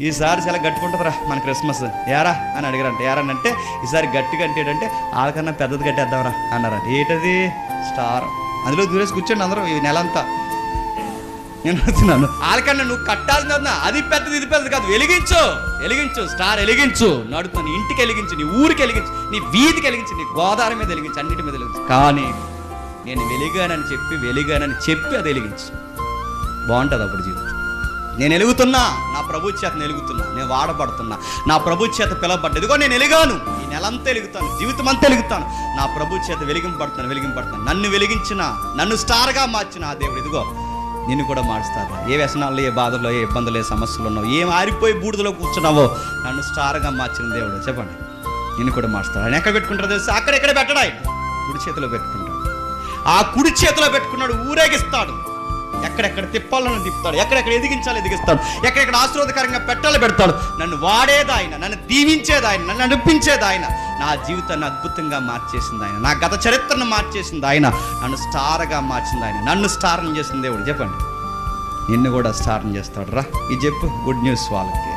ఈసారి చాలా గట్టుకుంటుందిరా మన క్రిస్మస్. యారా అని అడిగారంట. యారా అంటే ఈసారి గట్టిగా అంటేటంటే వాళ్ళకన్నా పెద్దది కట్టేద్దాంరా అన్నారంట. ఏంటది? స్టార్. అందులో దూరేసి కూర్చోండి అందరూ ఈ నెల అంతా నేను అడుగుతున్నాను వాళ్ళకన్నా నువ్వు కట్టాల్సిన అది పెద్దది ఇది పెద్దది కాదు. వెలిగించు. వెలిగించు. స్టార్ వెలిగించు. నడుపుతాను ఇంటికి వెలిగించు నీ ఊరికి వెలిగించు నీ వీధికి వెలిగించు నీ గోదావరి మీద వెలిగించు అన్నిటి మీద వెలిగించు. కానీ నేను వెలిగానని చెప్పి వెలిగానని చెప్పి అది వెలిగించు. బాగుంటుంది అప్పుడు జీవితం. నేను ఎలుగుతున్నా నా ప్రభు చేత ఎలుగుతున్నా నేను వాడబడుతున్నా నా ప్రభు చేత పిలవబడ్డ ఇదిగో నేను ఎలిగాను ఈ నెలంతా ఎలుగుతాను జీవితం అంతా ఎలుగుతాను. నా ప్రభు చేత వెలిగింపడుతాను వెలిగింపడుతాను నన్ను వెలిగించిన నన్ను స్టార్గా మార్చిన ఆ దేవుడు ఇదిగో నిన్ను కూడా మారుస్తారా ఏ వ్యసనాల్లో ఏ బాధల్లో ఏ ఇబ్బందులు ఏ సమస్యలు ఉన్నావు ఏం ఆరిపోయి బూడిదలో కూర్చున్నావో నన్ను స్టార్గా మార్చిన దేవుడు. చెప్పండి. నిన్ను కూడా మారుస్తాడు. ఆయన ఎక్కడ పెట్టుకుంటారో తెలుసా? అక్కడెక్కడ పెట్టడా కుడి చేతిలో పెట్టుకుంటాడు. ఆ కుడి చేతిలో పెట్టుకున్నాడు ఊరేగిస్తాడు. ఎక్కడెక్కడ తిప్పాలని తిప్పుతాడు ఎక్కడెక్కడ ఎదిగించాలి ఎదిగిస్తాడు ఎక్కడెక్కడ ఆశీర్వాదకరంగా పెట్టాలి పెడతాడు. నన్ను వాడేది ఆయన నన్ను దీవించేది ఆయన నన్ను నడిపించేది ఆయన నా జీవితాన్ని అద్భుతంగా మార్చేసింది ఆయన నా గత చరిత్రను మార్చేసింది ఆయన నన్ను స్టార్గా మార్చింది ఆయన నన్ను స్టార్ని చేసింది దేవుడు. చెప్పండి. నిన్ను కూడా స్టార్ని చేస్తాడు రా. ఇది చెప్పు గుడ్ న్యూస్ వాళ్ళకి.